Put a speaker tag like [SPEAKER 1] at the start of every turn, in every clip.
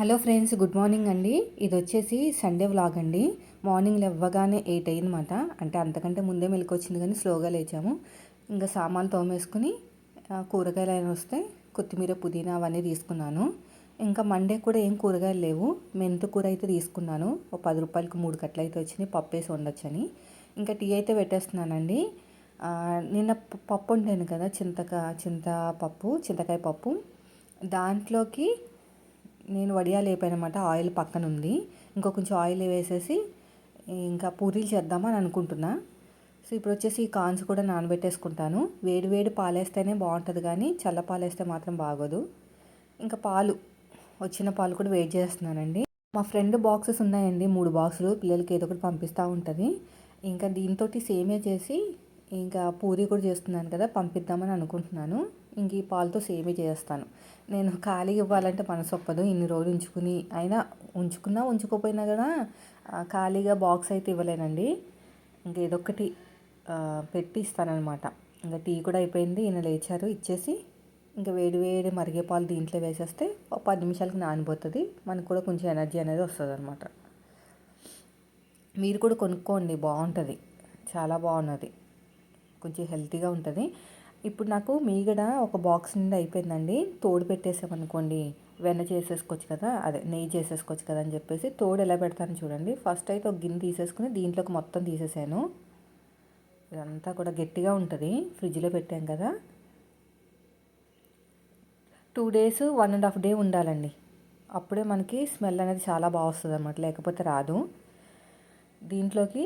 [SPEAKER 1] Hello friends good morning అండి. ఇది వచ్చేసి సండే వ్లాగ్ అండి. మార్నింగ్ లేవ్వగానే ఎయిట్ అయ్యిందన్నమాట అంటే అంతకంటే ముందే మెలకు వచ్చింది కానీ స్లోగా లేచాము. ఇంకా సామాన్లు తోమేసుకుని కూరగాయలు అయినా వస్తే కొత్తిమీర పుదీనా అవన్నీ తీసుకున్నాను. ఇంకా మండే కూడా ఏం కూరగాయలు లేవు. మెంతు కూర అయితే తీసుకున్నాను. ఒక పది రూపాయలకి మూడు కట్టలు అయితే వచ్చినాయి. పప్పు వేసి వండొచ్చని. ఇంకా టీ అయితే పెట్టేస్తున్నానండి. నిన్న పప్పు వండాను కదా చింతక చింత పప్పు చింతకాయ పప్పు. దాంట్లోకి నేను వడియాలు వేపానమాట ఆయిల్ పక్కన ఉంది ఇంకో కొంచెం ఆయిల్ వేసేసి ఇంకా పూరీలు చేద్దామని అనుకుంటున్నా. సో ఇప్పుడు వచ్చేసి ఈ కాన్స్ కూడా నానబెట్టేసుకుంటాను. వేడి వేడి పాలేస్తేనే బాగుంటుంది కానీ చల్ల పాలేస్తే మాత్రం బాగోదు. ఇంకా పాలు వచ్చిన పాలు కూడా వెయిట్ చేస్తున్నానండి. మా ఫ్రెండ్ బాక్సెస్ ఉన్నాయండి మూడు బాక్సులు. పిల్లలకి ఏదో ఒకటి పంపిస్తూ ఉంటుంది. ఇంకా దీంతో సేమే చేసి ఇంకా పూరి కూడా చేస్తున్నాను కదా పంపిద్దామని అనుకుంటున్నాను. ఇంక ఈ పాలతో సేమే చేస్తాను. నేను ఖాళీగా ఇవ్వాలంటే మనసు ఒప్పదు. ఇన్ని రోజులు ఉంచుకుని అయినా ఉంచుకున్నా ఉంచుకోపోయినా కూడా ఖాళీగా బాక్స్ అయితే ఇవ్వలేనండి. ఇంకా ఏదో ఒకటి పెట్టి ఇస్తానన్నమాట. ఇంకా టీ కూడా అయిపోయింది. ఈయన లేచారు. ఇచ్చేసి ఇంకా వేడి వేడి మరిగే పాలు దీంట్లో వేసేస్తే ఒక పది నిమిషాలకి నానిపోతుంది. మనకు కూడా కొంచెం ఎనర్జీ అనేది వస్తుంది అనమాట మీరు కూడా కొనుక్కోండి. బాగుంటుంది. చాలా బాగున్నది. కొంచెం హెల్తీగా ఉంటుంది. ఇప్పుడు నాకు మీగడ ఒక బాక్స్ నుండి అయిపోయిందండి. తోడు పెట్టేసామనుకోండి వెన్న చేసేసుకోవచ్చు కదా అదే నెయ్యి చేసేసుకోవచ్చు కదా అని చెప్పేసి తోడు ఎలా పెడతాను చూడండి. ఫస్ట్ అయితే ఒక గిన్నె తీసేసుకుని దీంట్లోకి మొత్తం తీసేసాను. ఇదంతా కూడా గట్టిగా ఉంటుంది. ఫ్రిడ్జ్లో పెట్టాం కదా. Two days one and half day ఉండాలండి. అప్పుడే మనకి స్మెల్ అనేది చాలా బాగా వస్తుంది అనమాట లేకపోతే రాదు. దీంట్లోకి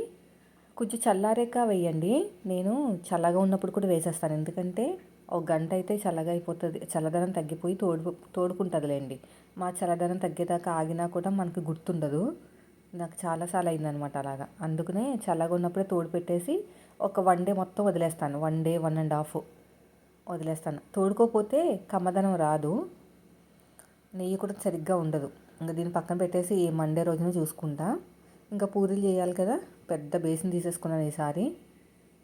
[SPEAKER 1] కొంచెం చల్లారేక వేయండి. నేను చల్లగా ఉన్నప్పుడు కూడా వేసేస్తాను. ఎందుకంటే ఒక గంట అయితే చల్లగా అయిపోతుంది. చల్లదనం తగ్గిపోయి తోడు తోడుకుంటుందిలేండి. మా చల్లదనం తగ్గేదాకా ఆగినా కూడా మనకి గుర్తుండదు. నాకు చాలాసార్లు అయిందనమాట అలాగా. అందుకనే చల్లగా ఉన్నప్పుడే తోడు పెట్టేసి ఒక వన్ డే మొత్తం వదిలేస్తాను. One day one and half వదిలేస్తాను. తోడుకోపోతే కమ్మదనం రాదు. నెయ్యి కూడా సరిగ్గా ఉండదు. ఇంకా దీన్ని పక్కన పెట్టేసి మండే రోజున చూసుకుంటా. ఇంకా పూరీలు చేయాలి కదా. పెద్ద బేసిన్ తీసేసుకున్నాను ఈసారి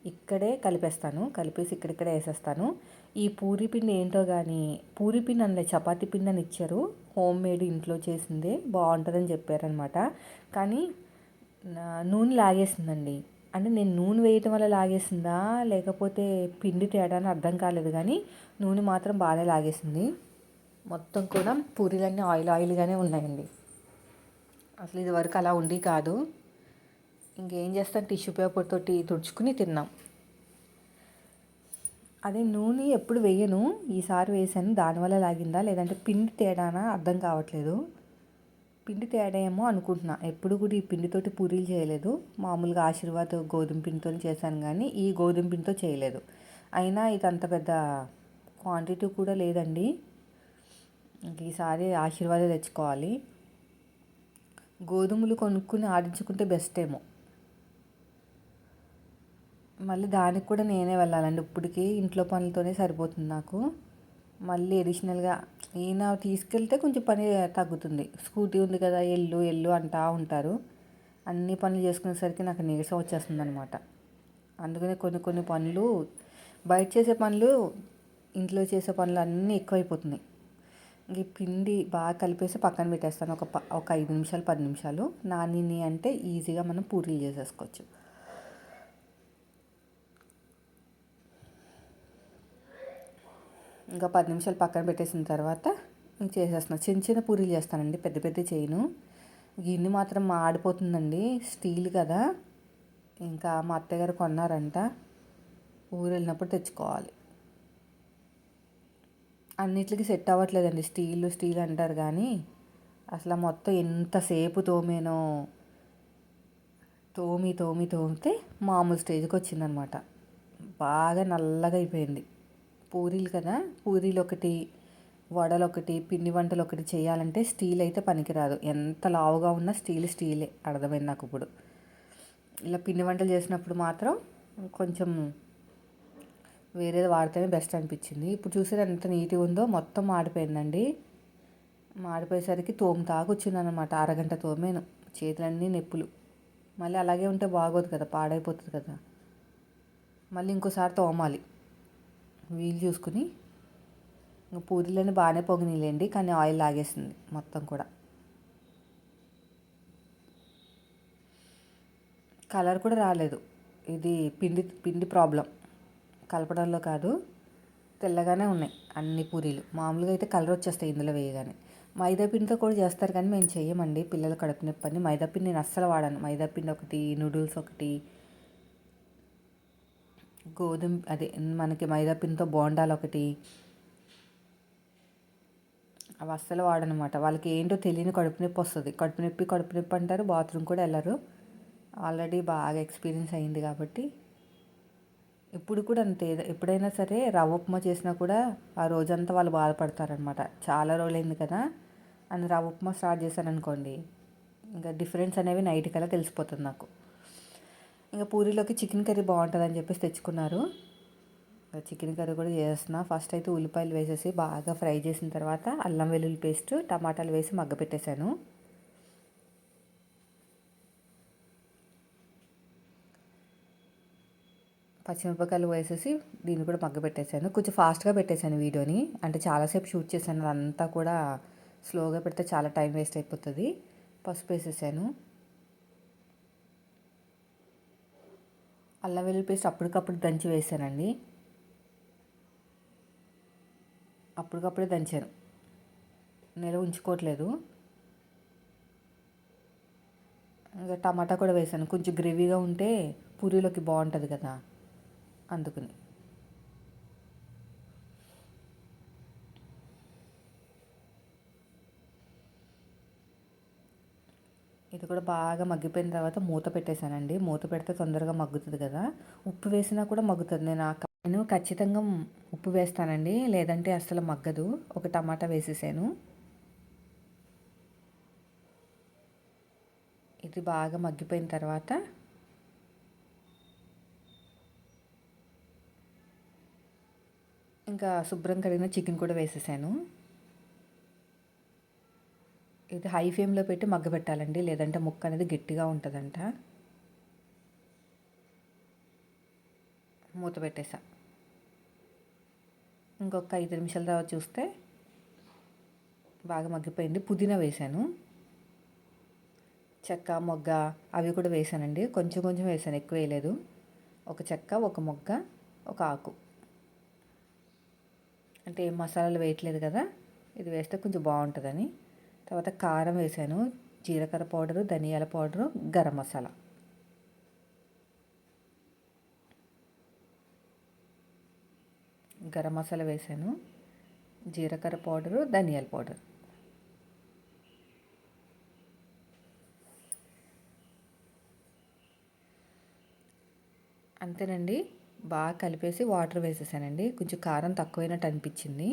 [SPEAKER 1] ఇక్కడే కలిపేస్తాను. కలిపేసి ఇక్కడిక్కడే వేసేస్తాను. ఈ పూరి పిండి ఏంటో కానీ పూరి పిండి అనలే చపాతి పిండి అని ఇచ్చారు. హోమ్ మేడ్ ఇంట్లో చేసిందే. బాగుంటుందని చెప్పారనమాట కానీ నా- నూనె లాగేసిందండి. అంటే నేను నూనె వేయటం వల్ల లాగేసిందా? లేకపోతే పిండి తేడా అని అర్థం కాలేదు కానీ నూనె మాత్రం బాగానే లాగేసింది. మొత్తం కూడా పూరీలన్నీ ఆయిల్ ఆయిల్గానే ఉన్నాయండి. అసలు ఇది వరకు అలా ఉండి కాదు. ఇంకేం చేస్తాం? టిష్యూ పేపర్ తోటి తుడుచుకుని తిన్నాం. అదే నూనె ఎప్పుడు వేయను. ఈసారి వేసాను. దానివల్ల లాగిందా? లేదంటే పిండి తేడానా? అర్థం కావట్లేదు. పిండి తేడా ఏమో అనుకుంటున్నా. ఎప్పుడు కూడా ఈ పిండితోటి పూరీలు చేయలేదు. మామూలుగా ఆశీర్వాద్ గోధుమ పిండితో చేశాను కానీ ఈ గోధుమ పిండితో చేయలేదు. అయినా ఇది అంత పెద్ద క్వాంటిటీ కూడా లేదండి. ఇంక ఈసారి ఆశీర్వాదే తెచ్చుకోవాలి. గోధుమలు కొనుక్కుని ఆడించుకుంటే బెస్ట్ ఏమో మళ్ళీ దానికి కూడా నేనే వెళ్ళాలండి. ఇప్పటికి ఇంట్లో పనులతోనే సరిపోతుంది నాకు. మళ్ళీ అడిషనల్గా ఈయన తీసుకెళ్తే కొంచెం పని తగ్గుతుంది. స్కూటీ ఉంది కదా ఎల్లు ఎల్లు అంటా ఉంటారు. అన్ని పనులు చేసుకునేసరికి నాకు నీరసం వచ్చేస్తుంది అనమాట అందుకనే కొన్ని కొన్ని పనులు బయట చేసే పనులు ఇంట్లో చేసే పనులు అన్నీ ఎక్కువైపోతున్నాయి. ఇంక పిండి బాగా కలిపేసి పక్కన పెట్టేస్తాను. ఒక ప- ఒక ఐదు నిమిషాలు పది నిమిషాలు. నానిని అంటే ఈజీగా మనం పూరీలు చేసేసుకోవచ్చు. ఇంకా పది నిమిషాలు పక్కన పెట్టేసిన తర్వాత ఇంక చేసేస్తున్నాను చిన్న చిన్న పూరీలు చేస్తానండి. పెద్ద పెద్ద చేయను. గిన్నె మాత్రం ఆడిపోతుందండి స్టీల్ కదా. ఇంకా మా అత్తగారు కొన్నారంట. ఊరు వెళ్ళినప్పుడు తెచ్చుకోవాలి. అన్నిటికి సెట్ అవ్వట్లేదండి. స్టీల్ స్టీల్ అంటారు కానీ అసలు మొత్తం ఎంతసేపు తోమేనో. తోమి తోమి తోమితే మామూలు స్టేజ్కి వచ్చిందనమాట. బాగా నల్లగా అయిపోయింది. పూరీలు కదా? పూరీలు ఒకటి వడలు ఒకటి పిండి వంటలు ఒకటి చేయాలంటే స్టీల్ అయితే పనికిరాదు. ఎంత లావుగా ఉన్నా స్టీల్ స్టీలే. అర్థమైంది నాకు ఇప్పుడు. ఇలా పిండి వంటలు చేసినప్పుడు మాత్రం కొంచెం వేరేది వాడితేనే బెస్ట్ అనిపించింది. ఇప్పుడు చూసేది ఎంత నీట్గా ఉందో మొత్తం మాడిపోయిందండి. మాడిపోయేసరికి తోము తాగొచ్చిందనమాట అరగంట తోమేను. చేతులన్నీ నొప్పులు. మళ్ళీ అలాగే ఉంటే బాగోదు కదా పాడైపోతుంది కదా. మళ్ళీ ఇంకోసారి తోమాలి. వీలు చూసుకుని ఇంకా బాగానే పొగినీలేండి కానీ ఆయిల్ లాగేసింది మొత్తం కూడా. కలర్ కూడా రాలేదు. ఇది పిండి పిండి ప్రాబ్లం. కలపడంలో కాదు తెల్లగానే ఉన్నాయి అన్ని పూరీలు. మామూలుగా అయితే కలర్ వచ్చేస్తాయి ఇందులో వేయగానే. మైదా పిండితో కూడా చేస్తారు కానీ మేము చేయమండి పిల్లలు కడుపు నొప్పి అని. మైదా పిండి నేను అస్సలు వాడాను. మైదా పిండి ఒకటి నూడిల్స్ ఒకటి గోధుమ అదే మనకి మైదా పిండితో బోండాలు ఒకటి. అవి అస్సలు వాడనమాట. వాళ్ళకి ఏంటో తెలియని కడుపు నొప్పి వస్తుంది. కడుపు నొప్పి కడుపు నొప్పి అంటారు. బాత్రూమ్ కూడా వెళ్ళరు. ఆల్రెడీ బాగా ఎక్స్పీరియన్స్ అయింది కాబట్టి. ఇప్పుడు కూడా అంతే. ఎప్పుడైనా సరే రవ్వ ఉప్మా చేసినా కూడా ఆ రోజంతా వాళ్ళు బాధపడతారనమాట. చాలా రోజులైంది కదా అని రవ్వ ఉప్మా స్టార్ట్ చేశాను అనుకోండి ఇంకా డిఫరెన్స్ అనేవి నైట్ కల్లా తెలిసిపోతుంది నాకు. ఇంకా పూరీలోకి చికెన్ కర్రీ బాగుంటుందని చెప్పేసి తెచ్చుకున్నారు. చికెన్ కర్రీ కూడా చేస్తున్నా. ఫస్ట్ అయితే ఉల్లిపాయలు వేసేసి బాగా ఫ్రై చేసిన తర్వాత అల్లం వెల్లుల్లి పేస్ట్ టమాటాలు వేసి మగ్గ పెట్టేశాను. పచ్చిమిరపకాయలు వేసేసి దీన్ని కూడా మగ్గ పెట్టేశాను. కొంచెం ఫాస్ట్గా పెట్టేశాను వీడియోని. అంటే చాలాసేపు షూట్ చేశాను. అదంతా కూడా స్లోగా పెడితే చాలా టైం వేస్ట్ అయిపోతుంది. పసుపు వేసేసాను. అల్లం వెల్లుల్లి పేస్ట్ అప్పటికప్పుడు దంచి వేసానండి. అప్పటికప్పుడే దంచాను. నెల ఉంచుకోవట్లేదు. ఇంకా టమాటా కూడా వేసాను. కొంచెం గ్రేవీగా ఉంటే పూరీలోకి బాగుంటుంది కదా. అందుకని. ఇది కూడా బాగా మగ్గిపోయిన తర్వాత మూత పెట్టేశానండి. మూత పెడితే తొందరగా మగ్గుతుంది కదా. ఉప్పు వేసినా కూడా మగ్గుతుంది. నేను నేను ఖచ్చితంగా ఉప్పు వేస్తానండి. లేదంటే అస్సలు మగ్గదు. ఒక టమాటా వేసేసాను. ఇది బాగా మగ్గిపోయిన తర్వాత ఇంకా శుభ్రం కడిగిన చికెన్ కూడా వేసేసాను. ఇది హై ఫ్లేమ్లో పెట్టి మగ్గ పెట్టాలండి. లేదంటే ముక్క అనేది గట్టిగా ఉంటుందంట. మూత పెట్టేసా. ఇంకొక ఐదు నిమిషాల తర్వాత చూస్తే బాగా మగ్గిపోయింది. పుదీనా వేసాను చెక్క మొగ్గ అవి కూడా వేసానండి కొంచెం కొంచెం వేసాను ఎక్కువ వేయలేదు. ఒక చెక్క ఒక మొగ్గ ఒక ఆకు. అంటే ఏం మసాలాలు వేయట్లేదు కదా. ఇది వేస్తే కొంచెం బాగుంటుందని. తర్వాత కారం వేసాను జీలకర్ర పౌడరు ధనియాల పౌడరు గరం మసాలా. గరం మసాలా వేసాను జీలకర్ర పౌడరు ధనియాల పౌడర్. అంతేనండి. బాగా కలిపేసి వాటర్ వేసేసానండి. కొంచెం కారం తక్కువైనట్టు అనిపించింది.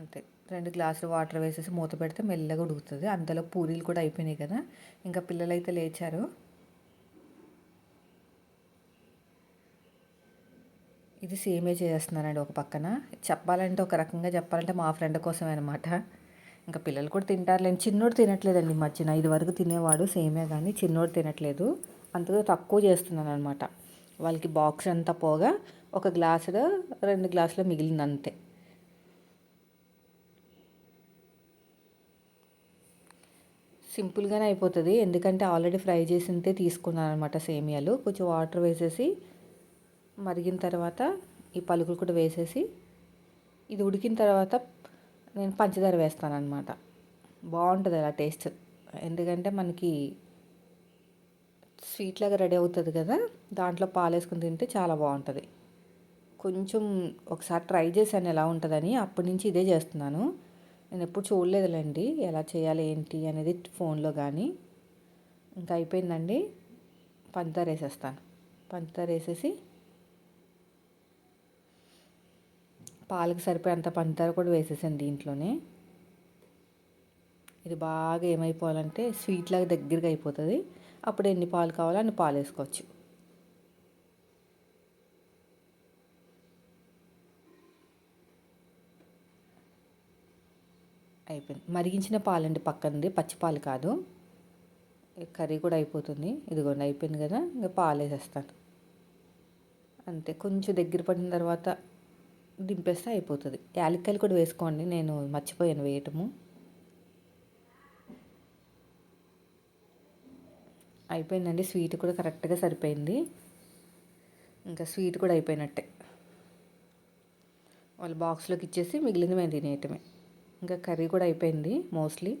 [SPEAKER 1] అంతే రెండు గ్లాసులు వాటర్ వేసేసి మూత పెడితే మెల్లగా ఉడుకుతుంది. అంతలో పూరీలు కూడా అయిపోయినాయి కదా. ఇంకా పిల్లలైతే లేచారు. ఇది సేమే చేస్తున్నానండి ఒక పక్కన. చెప్పాలంటే ఒక రకంగా చెప్పాలంటే మా ఫ్రెండ్ కోసమే అనమాట ఇంకా పిల్లలు కూడా తింటారులేండి. చిన్నోడు తినట్లేదండి మధ్యన. ఇది వరకు తినేవాడు సేమే కానీ చిన్నోడు తినట్లేదు. అంతగా తక్కువ చేస్తున్నాను అనమాట వాళ్ళకి బాక్స్ అంతా పోగా ఒక గ్లాసులో రెండు గ్లాసులో మిగిలింది అంతే సింపుల్గానే అయిపోతుంది. ఎందుకంటే ఆల్రెడీ ఫ్రై చేసిందే తీసుకున్నాను అనమాట సేమియాలు. కొంచెం వాటర్ వేసేసి మరిగిన తర్వాత ఈ పలుకులు కూడా వేసేసి ఇది ఉడికిన తర్వాత నేను పంచదార వేస్తాను అనమాట బాగుంటుంది అలా టేస్ట్. ఎందుకంటే మనకి స్వీట్ లాగా రెడీ అవుతుంది కదా దాంట్లో పాలు వేసుకుని తింటే చాలా బాగుంటుంది. కొంచెం ఒకసారి ట్రై చేశాను ఎలా ఉంటుందని అప్పటి నుంచి ఇదే చేస్తున్నాను. నేను ఎప్పుడు చూడలేదులేండి. ఎలా చేయాలి ఏంటి అనేది ఫోన్లో కానీ. ఇంకా అయిపోయిందండి. పంచదార వేసేస్తాను. పంచదార వేసేసి పాలకు సరిపోయేంత పంచదార కూడా వేసేసాను దీంట్లోనే ఇది బాగా ఏమైపోవాలంటే స్వీట్ లాగా దగ్గరగా అయిపోతుంది. అప్పుడు ఎన్ని పాలు కావాలో అన్ని పాలు వేసుకోవచ్చు అయిపోయింది. మరిగించిన పాలండి పక్కనది పచ్చి పాలు కాదు. కర్రీ కూడా అయిపోతుంది. ఇదిగోండి అయిపోయింది కదా. ఇంకా పాలు వేసేస్తాను. అంతే. కొంచెం దగ్గర పడిన తర్వాత దింపేస్తే అయిపోతుంది. యాలక్కాయలు కూడా వేసుకోండి. నేను మర్చిపోయాను వేయటము. అయిపోయిందండి. స్వీట్ కూడా కరెక్ట్గా సరిపోయింది. ఇంకా స్వీట్ కూడా అయిపోయినట్టే. వాళ్ళ బాక్స్లోకి ఇచ్చేసి మిగిలింది మేము తినేయటమే. ఇంకా కర్రీ కూడా అయిపోయింది మోస్ట్లీ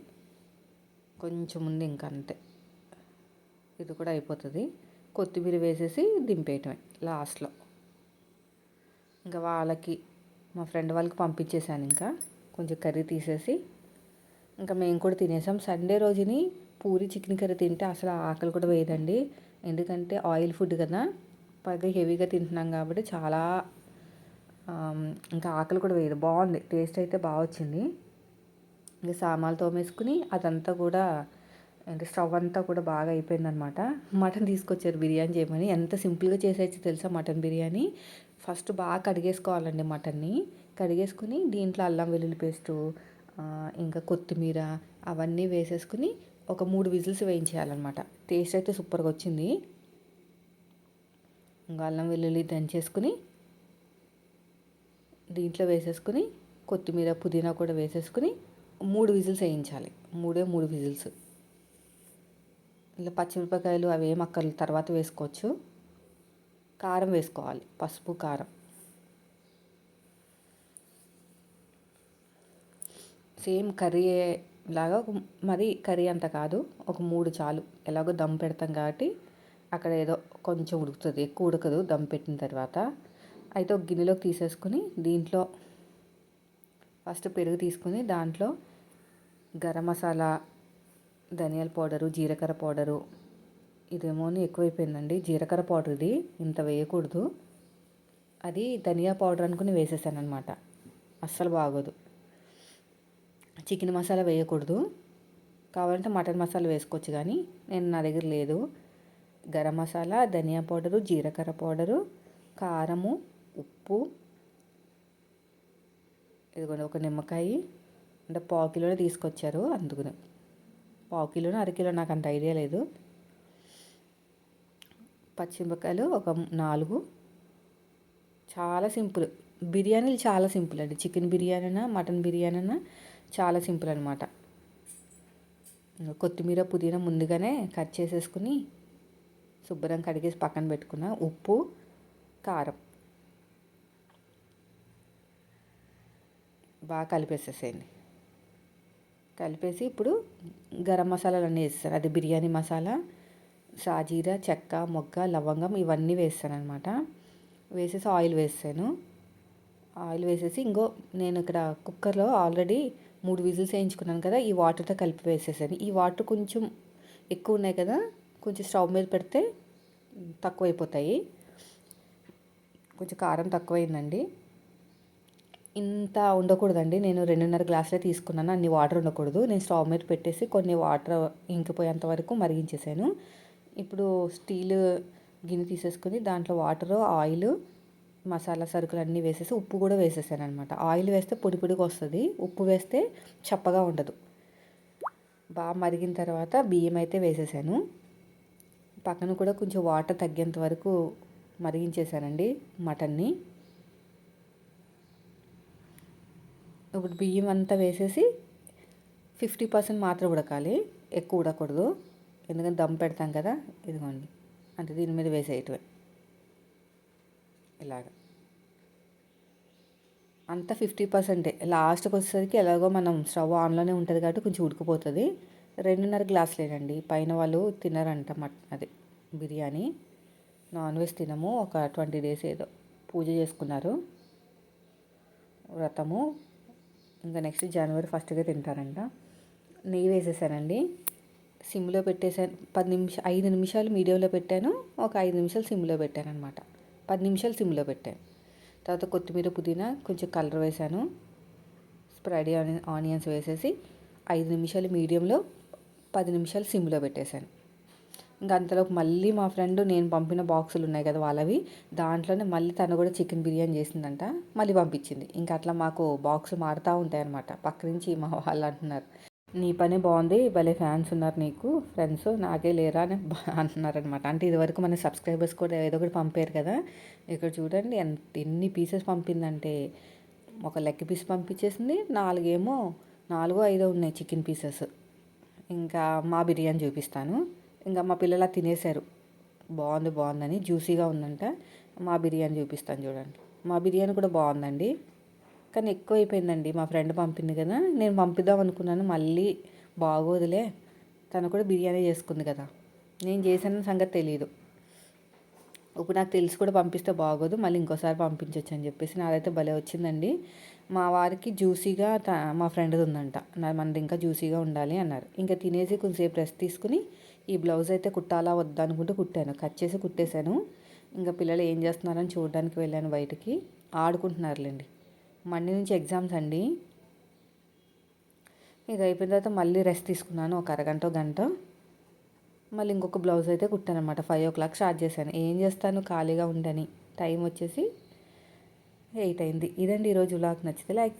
[SPEAKER 1] కొంచెం ఉంది ఇంకా అంతే. ఇది కూడా అయిపోతుంది. కొత్తిమీర వేసేసి దింపేయటమే లాస్ట్లో ఇంకా వాళ్ళకి మా ఫ్రెండ్ వాళ్ళకి పంపించేశాను ఇంకా. కొంచెం కర్రీ తీసేసి ఇంకా మేము కూడా తినేసాం. సండే రోజుని పూరి చికెన్ కర్రీ తింటే అసలు ఆకలి కూడా వేయదండి. ఎందుకంటే ఆయిల్ ఫుడ్ కదా. పైగా హెవీగా తింటున్నాం కాబట్టి చాలా ఇంకా ఆకలి కూడా వేయదు. బాగుంది. టేస్ట్ అయితే బాగా వచ్చింది. ఇంకా సామాన్లు తోమేసుకుని అదంతా కూడా అంటే స్టవ్ అంతా కూడా బాగా అయిపోయిందనమాట. మటన్ తీసుకొచ్చారు బిర్యానీ చేయమని. ఎంత సింపుల్గా చేసేయచ్చు తెలుసా మటన్ బిర్యానీ? ఫస్ట్ బాగా కడిగేసుకోవాలండి మటన్ని. కడిగేసుకుని దీంట్లో అల్లం వెల్లుల్లి పేస్టు ఇంకా కొత్తిమీర అవన్నీ వేసేసుకుని ఒక మూడు విజిల్స్ వేయించేయాలన్నమాట టేస్ట్ అయితే సూపర్గా వచ్చింది. ఇంకా అల్లం వెల్లుల్లి దంచేసుకుని దీంట్లో వేసేసుకుని కొత్తిమీర పుదీనా కూడా వేసేసుకుని మూడు విజిల్స్ వేయించాలి. మూడే మూడు విజిల్స్. ఇలా పచ్చిమిరపకాయలు అవి ఏం అక్కర్లు తర్వాత వేసుకోవచ్చు. కారం వేసుకోవాలి పసుపు కారం. సేమ్ కర్రీ లాగా మరి కర్రీ అంత కాదు ఒక మూడు చాలు. ఎలాగో దమ్ పెడతాం కాబట్టి అక్కడ ఏదో కొంచెం ఉడుకుతుంది ఎక్కువ ఉడకదు దమ్ పెట్టిన తర్వాత. అయితే ఒక గిన్నెలోకి తీసేసుకుని దీంట్లో ఫస్ట్ పెరుగు తీసుకుని దాంట్లో గరం మసాలా ధనియాల పౌడరు జీలకర్ర పౌడరు. ఇదేమో ఎక్కువైపోయిందండి. జీలకర్ర పౌడర్ ఇది. ఇంత వేయకూడదు. అది ధనియా పౌడర్ అనుకుని వేసేసానమాట అస్సలు బాగోదు. చికెన్ మసాలా వేయకూడదు. కావాలంటే మటన్ మసాలా వేసుకోవచ్చు కానీ నేను నా దగ్గర లేదు. గరం మసాలా ధనియా పౌడరు జీలకర్ర పౌడరు కారము ఉప్పు. ఇదిగోండి ఒక నిమ్మకాయ. అంటే పావు కిలోనే తీసుకొచ్చారు అందుకుని. పావు కిలోనో అరకిలో నాకు అంత ఐడియా లేదు. పచ్చిమిరపకాయలు ఒక నాలుగు. చాలా సింపుల్. బిర్యానీలు చాలా సింపుల్ అండి. చికెన్ బిర్యానీ అయినా మటన్ బిర్యానీ చాలా సింపుల్ అనమాట కొత్తిమీర పుదీనా ముందుగానే కట్ చేసేసుకుని శుభ్రం కడిగేసి పక్కన పెట్టుకున్న. ఉప్పు కారం. బాగా కలిపేసేసేయండి. కలిపేసి ఇప్పుడు గరం మసాలాలు అన్నీ వేస్తాను. అది బిర్యానీ మసాలా సాజీరా చెక్క మొగ్గ లవంగం ఇవన్నీ వేస్తాను అనమాట వేసేసి ఆయిల్ వేస్తాను. ఆయిల్ వేసేసి ఇంకో నేను ఇక్కడ కుక్కర్లో ఆల్రెడీ మూడు విజిల్స్ వేయించుకున్నాను కదా ఈ వాటర్తో కలిపి వేసేసాను. ఈ వాటర్ కొంచెం ఎక్కువ ఉన్నాయి కదా కొంచెం స్టవ్ మీద పెడితే తక్కువైపోతాయి. కొంచెం కారం తక్కువైందండి. ఇంత ఉండకూడదండి. నేను రెండున్నర గ్లాసులే తీసుకున్నాను. అన్ని వాటర్ ఉండకూడదు. నేను స్టవ్ మీద పెట్టేసి కొన్ని వాటర్ ఇంకిపోయేంత వరకు మరిగించేసాను. ఇప్పుడు స్టీల్ గిన్నె తీసేసుకొని దాంట్లో వాటర్ ఆయిల్ మసాలా సరుకులు అన్నీ వేసేసి ఉప్పు కూడా వేసేసాను అనమాట ఆయిల్ వేస్తే పొడి పొడిగా వస్తుంది. ఉప్పు వేస్తే చప్పగా ఉండదు. బాగా మరిగిన తర్వాత బియ్యం అయితే వేసేసాను. పక్కన కూడా కొంచెం వాటర్ తగ్గేంత వరకు మరిగించేసానండి మటన్ని. ఇప్పుడు బియ్యం అంతా వేసేసి ఫిఫ్టీ పర్సెంట్ మాత్రం ఉడకాలి. ఎక్కువ ఉడకూడదు. ఎందుకంటే దమ్ పెడతాం కదా. ఇదిగోండి. అంటే దీని మీద వేసేయటమే. ఇలాగ. అంతా ఫిఫ్టీ పర్సెంటే. లాస్ట్కి వచ్చేసరికి ఎలాగో మనం స్టవ్ ఆన్లోనే ఉంటుంది కాబట్టి కొంచెం ఉడికిపోతుంది. రెండున్నర గ్లాసులేనండి. పైన వాళ్ళు తినరంట మట్ అది బిర్యానీ. నాన్ వెజ్ తినము. ఒక ట్వంటీ డేస్ ఏదో పూజ చేసుకున్నారు. వ్రతము. ఇంకా నెక్స్ట్ జనవరి ఫస్ట్గా తింటారంట. నెయ్యి వేసేసానండి. సిమ్లో పెట్టేసాను పది నిమిషాలు ఐదు నిమిషాలు మీడియంలో పెట్టాను. ఒక ఐదు నిమిషాలు సిమ్లో పెట్టాను అనమాట పది నిమిషాలు సిమ్లో పెట్టాను తర్వాత కొత్తిమీర పుదీనా కొంచెం కలర్ వేసాను. స్ప్రైడ్ ఆనియన్స్ వేసేసి ఐదు నిమిషాలు మీడియంలో పది నిమిషాలు సిమ్లో పెట్టేశాను ఇంకా అంతలోపు మళ్ళీ మా ఫ్రెండ్ నేను పంపిన బాక్సులు ఉన్నాయి కదా వాళ్ళవి. దాంట్లోనే మళ్ళీ తను కూడా చికెన్ బిర్యానీ చేసిందంట. మళ్ళీ పంపించింది. ఇంకా అట్లా మాకు బాక్స్ మారుతూ ఉంటాయి అనమాట పక్క నుంచి మా వాళ్ళు అంటున్నారు. నీ పని బాగుంది భలే ఫ్యాన్స్ ఉన్నారు నీకు ఫ్రెండ్స్ నాకే లేరా అని అంటున్నారనమాట అంటే ఇదివరకు మన సబ్స్క్రైబర్స్ కూడా ఏదో ఒకటి పంపారు కదా. ఇక్కడ చూడండి ఎంత ఎన్ని పీసెస్ పంపిందంటే ఒక లెగ్ పీస్ పంపించేసింది నాలుగేమో నాలుగో ఐదో ఉన్నాయి చికెన్ పీసెస్. ఇంకా మా బిర్యానీ చూపిస్తాను. ఇంకా మా పిల్లలు తినేశారు. బాగుంది బాగుందని. జ్యూసీగా ఉందంట. మా బిర్యానీ చూపిస్తాను చూడండి. మా బిర్యానీ కూడా బాగుందండి. కానీ ఎక్కువ అయిపోయిందండి మా ఫ్రెండ్ పంపింది కదా. నేను పంపిద్దాం అనుకున్నాను. మళ్ళీ బాగోదులే. తను కూడా బిర్యానీ చేసుకుంది కదా. నేను చేసిన సంగతి తెలియదు ఇప్పుడు నాకు తెలిసి కూడా పంపిస్తే బాగోదు. మళ్ళీ ఇంకోసారి పంపించవచ్చు అని చెప్పేసి నాదైతే భలే వచ్చిందండి. మా వారికి జ్యూసీగా మా ఫ్రెండ్ది ఉందంట. నా మనది ఇంకా జ్యూసీగా ఉండాలి అన్నారు. ఇంకా తినేసి కొంచెంసేపు రెస్ట్ తీసుకుని ఈ బ్లౌజ్ అయితే కుట్టాలా వద్దా అనుకుంటే కుట్టాను. కట్ చేసి కుట్టేశాను. ఇంకా పిల్లలు ఏం చేస్తున్నారని చూడడానికి వెళ్ళాను బయటికి. ఆడుకుంటున్నారులేండి. మండి నుంచి ఎగ్జామ్స్ అండి. ఇది అయిపోయిన తర్వాత మళ్ళీ రెస్ట్ తీసుకున్నాను ఒక అరగంట గంట. మళ్ళీ ఇంకొక బ్లౌజ్ అయితే కుట్టాను అనమాట ఫైవ్ ఓ క్లాక్ స్టార్ట్ చేశాను. ఏం చేస్తాను? ఖాళీగా ఉండని. టైం వచ్చేసి ఎయిట్ అయింది. ఇదండి ఈరోజు వ్లాగ్. నచ్చితే లైక్